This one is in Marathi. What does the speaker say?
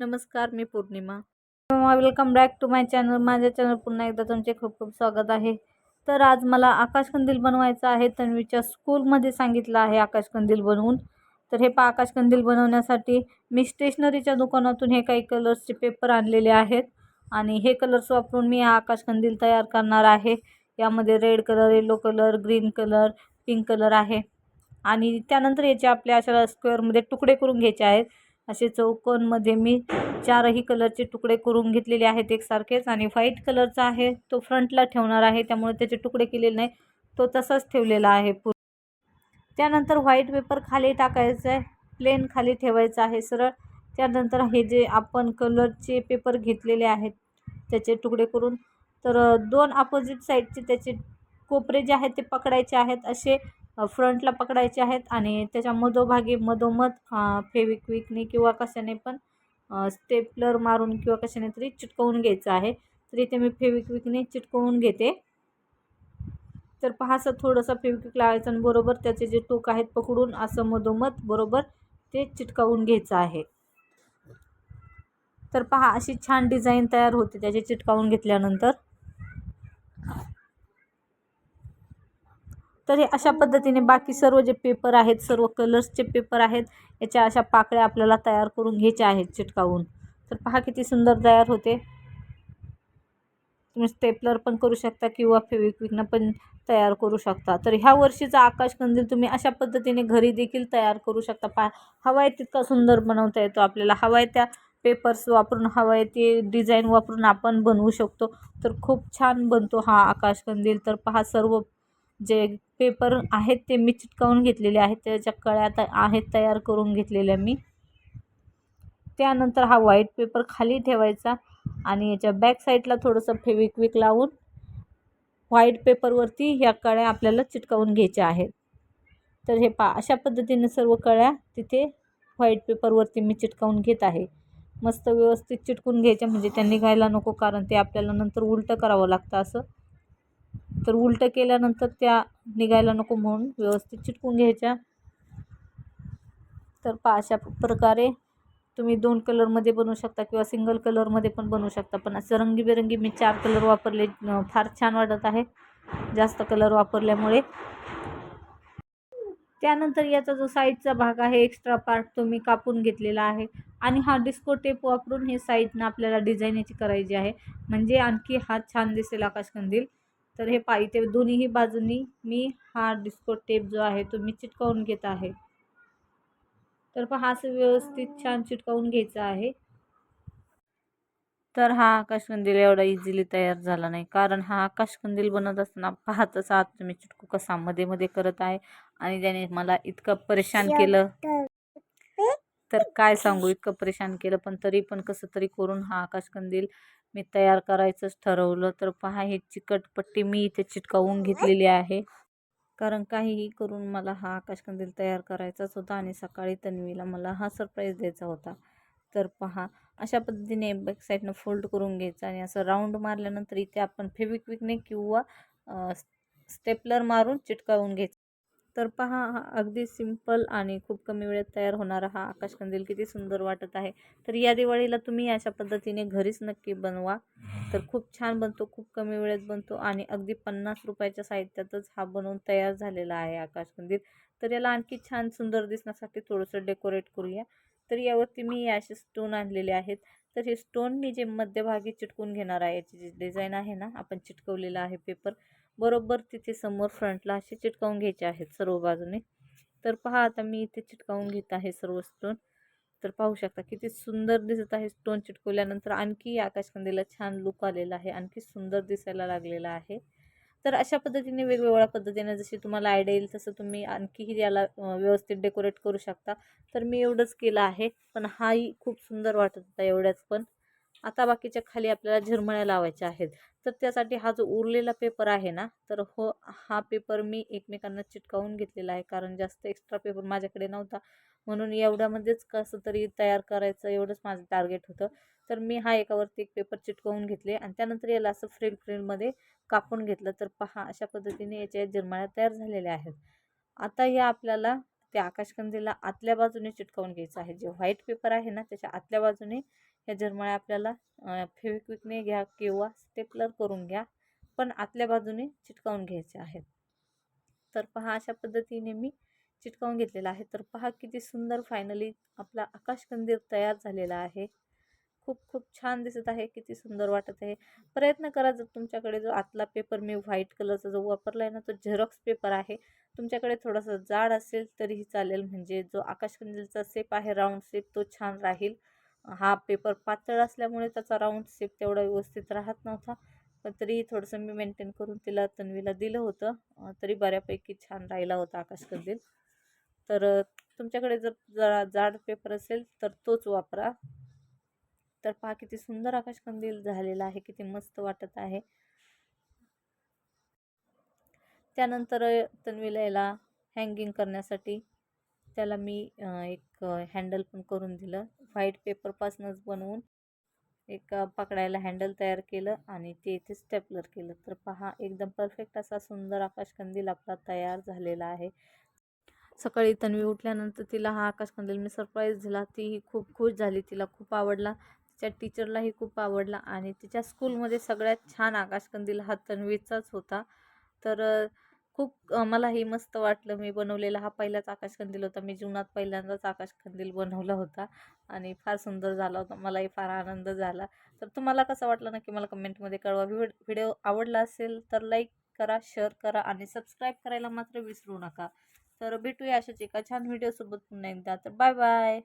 नमस्कार मी Pournima. Welcome back to my channel माझ्या चॅनल पुन्हा एकदा तुमचे खूप खूप स्वागत आहे. तर आज मला आकाशकंदील बनवायचा आहे. तन्वीच्या स्कूलमध्ये सांगितलं आहे आकाशकंदील बनवून. तर हे पा आकाशकंदील बनवण्यासाठी मी स्टेशनरीच्या दुकानातून हे काही कलर्सचे पेपर आणलेले आहेत. आणि हे कलर्स वापरून मी हा आकाशकंदील तयार करणार आहे. यामध्ये red colour yellow colour green colour pink colour आहे. आणि त्यानंतर याचे आपल्या अशा स्क्वेअरमध्ये तुकडे करून घ्यायचे आहेत. असे चौकोनमध्ये मी चारही कलरचे तुकडे करून घेतलेले आहेत एकसारखेच आणि व्हाईट कलरचा आहे तो फ्रंटला ठेवणार आहे त्यामुळे त्याचे तुकडे केलेले नाही तो तसाच ठेवलेला आहे पूर त्यानंतर व्हाईट पेपर खाली टाकायचं आहे प्लेन खाली ठेवायचं आहे सरळ. त्यानंतर हे जे आपण कलरचे पेपर घेतलेले आहेत त्याचे तुकडे करून. तर दोन अपोजिट साईडचे त्याचे कोपरे जे आहेत ते पकडायचे आहेत असे फ्रंटला पकडायचे आहेत आणि त्याच्या मधोभागी मधोमध फेविक्विकने किंवा कशाने पण स्टेपलर मारून किंवा कशाने तरी चिटकवून घ्यायचं आहे. तर इथे मी फेविक्विकने चिटकवून घेते. तर पहा असं थोडंसं फेविक्विक लावायचं आणि बरोबर त्याचे जे टोक आहेत पकडून असं मधोमध बरोबर ते चिटकावून घ्यायचं आहे. तर पहा अशी छान डिझाईन तयार होते त्याचे चिटकावून घेतल्यानंतर. तर हे अशा पद्धतीने बाकी सर्व जे पेपर आहेत सर्व कलर्सचे पेपर आहेत याच्या अशा पाकळ्या आपल्याला तयार करून घ्यायच्या आहेत चिटकावून. तर पहा किती सुंदर तयार होते. तुम्ही स्टेपलर पण करू शकता किंवा फेविक्विकनं पण तयार करू शकता. तर ह्या वर्षीचा आकाश कंदील तुम्ही अशा पद्धतीने घरी देखील तयार करू शकता. पा हवा आहे तितका सुंदर बनवता येतो आपल्याला. हवा आहे त्या पेपर्स वापरून हवा आहे ते डिझाईन वापरून आपण बनवू शकतो. तर खूप छान बनतो हा आकाश कंदील. तर पहा सर्व जे पेपर आहेत ते मी चिटकावून घेतलेले आहेत त्याच्या कळ्या त आहेत तयार करून घेतलेल्या मी. त्यानंतर हा व्हाईट पेपर खाली ठेवायचा आणि याच्या बॅक साईडला थोडंसं फेविक्विक लावून व्हाईट पेपरवरती ह्या कळ्या आपल्याला चिटकावून घ्यायच्या आहेत. तर हे पा अशा पद्धतीने सर्व कळ्या तिथे व्हाईट पेपरवरती मी चिटकावून घेत आहे. मस्त व्यवस्थित चिटकून घ्यायच्या म्हणजे त्या निघायला नको कारण ते आपल्याला नंतर उलटं करावं लागतं असं. तर उलटं केल्यानंतर त्या निघायला नको म्हणून व्यवस्थित चिटकून घ्यायच्या. तर पा अशा प्रकारे तुम्ही दोन कलरमध्ये बनवू शकता किंवा सिंगल कलरमध्ये पण बनवू शकता. पण असं रंगीबेरंगी मी चार कलर वापरले फार छान वाटत आहे. जास्त कलर वापरल्यामुळे. त्यानंतर याचा जो साईडचा भाग आहे एक्स्ट्रा पार्ट तो मी कापून घेतलेला आहे. आणि हा डिस्को टेप वापरून हे साईडनं आपल्याला डिझाईन याची करायची आहे. म्हणजे आणखी हा छान दिसेल आकाशकंदील. तर हे पायी ते दोन्हीही बाजूनी मी हा डिस्को टेप जो आहे तो मी चिटकावून घेत आहे. तर पहा असं व्यवस्थित छान चिटकावून घ्यायचं आहे. तर हा आकाशकंदील एवढा इझिली तयार झाला नाही. कारण हा आकाशकंदील बनत असताना पाहतच आहात तुम्ही चिटकू कसा मध्ये मध्ये करत आहे. आणि त्याने मला इतकं परेशान केलं. तर काय सांगू इतकं परेशान केलं पण तरी पण कसं तरी करून हा आकाशकंदील मी तयार करायचंच ठरवलं. तर पहा ही चिकटपट्टी मी इथे चिटकावून घेतलेली आहे. कारण काहीही करून मला हा आकाशकंदील तयार करायचाच होता आणि सकाळी तन्वीला मला हा सरप्राईज द्यायचा होता. तर पहा अशा पद्धतीने बॅक साईडनं फोल्ड करून घ्यायचं आणि असं राऊंड मारल्यानंतर इथे आपण फेविक्विकने किंवा स्टेपलर मारून चिटकावून घ्यायचं. तर पहा हा अगदी सिंपल आणि खूप कमी वेळेत तयार होणारा हा आकाशकंदील किती सुंदर वाटत आहे. तर या दिवाळीला तुम्ही अशा पद्धतीने घरीच नक्की बनवा. तर खूप छान बनतो खूप कमी वेळेत बनतो आणि अगदी पन्नास रुपयाच्या साहित्यातच हा बनवून तयार झालेला आहे आकाशकंदील. तर याला आणखी छान सुंदर दिसण्यासाठी थोडंसं डेकोरेट करूया. तर यावरती मी असे स्टोन आणलेले आहेत. तर हे स्टोन मी जे मध्यभागी चिटकून घेणार आहे याची जी डिझाईन आहे ना आपण चिटकवलेलं आहे पेपर बरोबर तिथे समोर फ्रंटला असे चिटकावून घ्यायचे आहेत सर्व बाजूने. तर पहा आता मी इथे चिटकावून घेत आहे सर्व स्टोन तर पाहू शकता किती सुंदर दिसत आहे स्टोन चिटकवल्यानंतर. आणखी आकाशकंदीला छान लुक आलेला आहे. आणखी सुंदर दिसायला लागलेला आहे. तर अशा पद्धतीने वेगवेगळ्या पद्धतीने जशी तुम्हाला आयडिया येईल तसं तुम्ही आणखीही याला व्यवस्थित डेकोरेट करू शकता. तर मी एवढंच केलं आहे. पण हाही खूप सुंदर वाटत होता एवढ्याच पण. आता बाकीच्या खाली आपल्याला झिरमळ्या लावायच्या आहेत. तर त्यासाठी हा जो उरलेला पेपर आहे ना तर हो हा पेपर मी एकमेकांना चिटकावून घेतलेला आहे. कारण जास्त एक्स्ट्रा पेपर माझ्याकडे नव्हता. म्हणून एवढ्यामध्येच कसं तरी तयार करायचं एवढंच माझं टार्गेट होतं. तर मी हा एकावरती एक पेपर चिटकवून घेतले आणि त्यानंतर याला असं फ्रेम फ्रेममध्ये कापून घेतलं. तर पहा अशा पद्धतीने याच्या झिरमाळ्या तयार झालेल्या आहेत. आता या आपल्याला त्या आकाशकंदीला आतल्या बाजूने चिटकवून घ्यायचं आहे. जे व्हाईट पेपर आहे ना त्याच्या आतल्या बाजूने ह्या झरमळ्या आपल्याला फेविक्विकने घ्या किंवा स्टेपलर करून घ्या पण आतल्या बाजूने चिटकावून घ्यायचे आहेत. तर पहा अशा पद्धतीने मी चिटकावून घेतलेला आहे. तर पहा किती सुंदर फायनली आपला आकाशकंदीर तयार झालेला आहे. खूप खूप छान दिसत आहे किती सुंदर वाटत आहे. प्रयत्न करा जर तुमच्याकडे जो आतला पेपर मी व्हाईट कलरचा जो वापरला आहे ना तो झेरॉक्स पेपर आहे. तुमच्याकडे थोडासा जाड असेल तरीही चालेल म्हणजे जो आकाशकंदीलचा शेप आहे राऊंड शेप तो छान राहील. हा पेपर पातळ असल्यामुळे त्याचा राऊंड शेप तेवढा व्यवस्थित राहत नव्हता. पण तरीही थोडंसं मी मेंटेन करून तिला तन्वीला दिलं होतं. तरी बऱ्यापैकी छान राहिला होता आकाशकंदील. तर तुमच्याकडे जर जरा जाड पेपर असेल तर तोच वापरा. तर पहा किती सुंदर आकाशकंदील झालेला आहे किती मस्त वाटत आहे. त्यानंतर तन्वीला याला हँगिंग करण्यासाठी त्याला मी एक हँडल पण करून दिलं. व्हाईट पेपरपासूनच बनवून एक पकडायला हँडल तयार केलं आणि ते इथे स्टेपलर केलं. तर पहा एकदम परफेक्ट असा सुंदर आकाशकंदील आपला तयार झालेला आहे. सकाळी तन्वी उठल्यानंतर तिला हा आकाशकंदील मी सरप्राईज दिला. तीही खूप खुश झाली. तिला खूप आवडला. तिच्या टीचरलाही खूप आवडला आणि तिच्या स्कूलमध्ये सगळ्यात छान आकाशकंदील हा तन्वीचाच होता. तर खूप मला मलाही मस्त वाटलं. मी बनवलेला हा पहिलाच आकाशकंदील होता. मी जीवनात पहिल्यांदाच आकाशकंदील बनवला होता आणि फार सुंदर झाला होता. मलाही फार आनंद झाला. तर तुम्हाला कसं वाटलं नक्की मला कमेंटमध्ये कळवा. व्हिडिओ आवडला असेल तर लाईक करा शेअर करा आणि सबस्क्राईब करायला मात्र विसरू नका. तर भेटूया अशाच एका छान व्हिडिओसोबत पुन्हा एकदा. तर बाय बाय